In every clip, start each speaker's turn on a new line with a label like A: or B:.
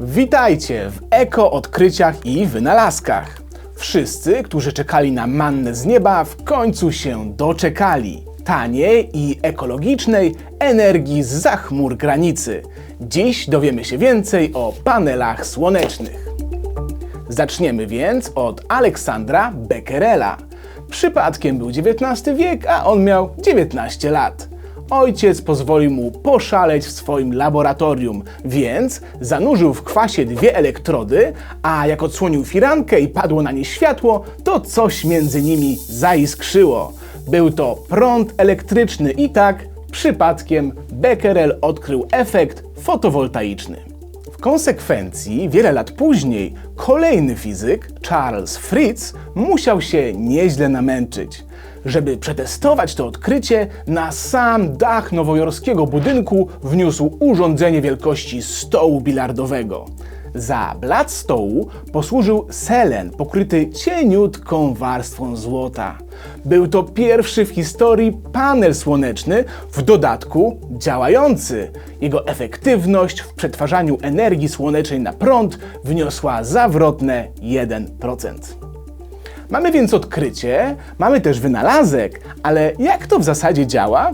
A: Witajcie w eko odkryciach i wynalazkach. Wszyscy, którzy czekali na mannę z nieba, w końcu się doczekali. Taniej i ekologicznej energii z zachmur granicy. Dziś dowiemy się więcej o panelach słonecznych. Zaczniemy więc od Aleksandra Becquerela. Przypadkiem był XIX wiek, a on miał 19 lat. Ojciec pozwolił mu poszaleć w swoim laboratorium, więc zanurzył w kwasie dwie elektrody, a jak odsłonił firankę i padło na nie światło, to coś między nimi zaiskrzyło. Był to prąd elektryczny i tak przypadkiem Becquerel odkrył efekt fotowoltaiczny. W konsekwencji, wiele lat później, kolejny fizyk, Charles Fritz, musiał się nieźle namęczyć. Żeby przetestować to odkrycie, na sam dach nowojorskiego budynku wniósł urządzenie wielkości stołu bilardowego. Za blat stołu posłużył selen pokryty cieniutką warstwą złota. Był to pierwszy w historii panel słoneczny, w dodatku działający. Jego efektywność w przetwarzaniu energii słonecznej na prąd wyniosła zawrotne 1%. Mamy więc odkrycie, mamy też wynalazek, ale jak to w zasadzie działa?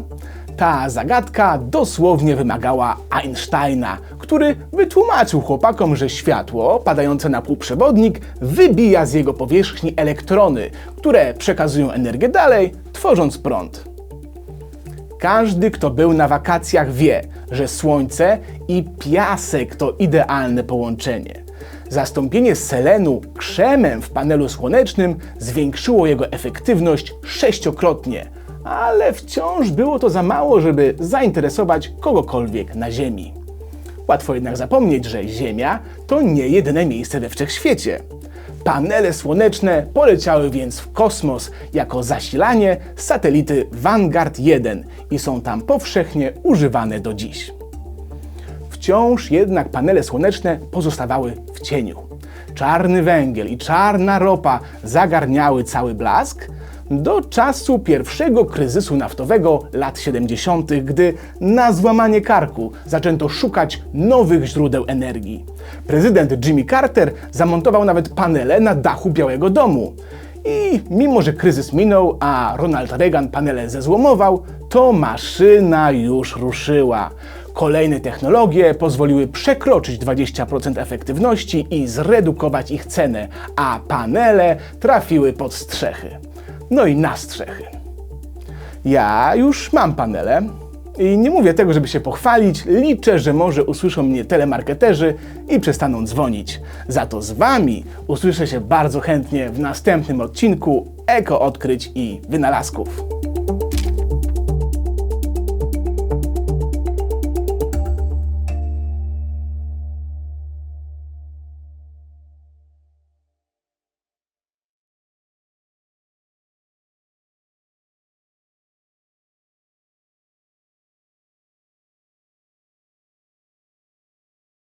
A: Ta zagadka dosłownie wymagała Einsteina, który wytłumaczył chłopakom, że światło padające na półprzewodnik wybija z jego powierzchni elektrony, które przekazują energię dalej, tworząc prąd. Każdy, kto był na wakacjach, wie, że słońce i piasek to idealne połączenie. Zastąpienie selenu krzemem w panelu słonecznym zwiększyło jego efektywność sześciokrotnie, ale wciąż było to za mało, żeby zainteresować kogokolwiek na Ziemi. Łatwo jednak zapomnieć, że Ziemia to nie jedyne miejsce we wszechświecie. Panele słoneczne poleciały więc w kosmos jako zasilanie satelity Vanguard 1 i są tam powszechnie używane do dziś. Wciąż jednak panele słoneczne pozostawały w cieniu. Czarny węgiel i czarna ropa zagarniały cały blask do czasu pierwszego kryzysu naftowego lat 70., gdy na złamanie karku zaczęto szukać nowych źródeł energii. Prezydent Jimmy Carter zamontował nawet panele na dachu Białego Domu. I mimo, że kryzys minął, a Ronald Reagan panele zezłomował, to maszyna już ruszyła. Kolejne technologie pozwoliły przekroczyć 20% efektywności i zredukować ich cenę, a panele trafiły pod strzechy. No i na strzechy. Ja już mam panele i nie mówię tego, żeby się pochwalić. Liczę, że może usłyszą mnie telemarketerzy i przestaną dzwonić. Za to z Wami usłyszę się bardzo chętnie w następnym odcinku Eko Odkryć i Wynalazków.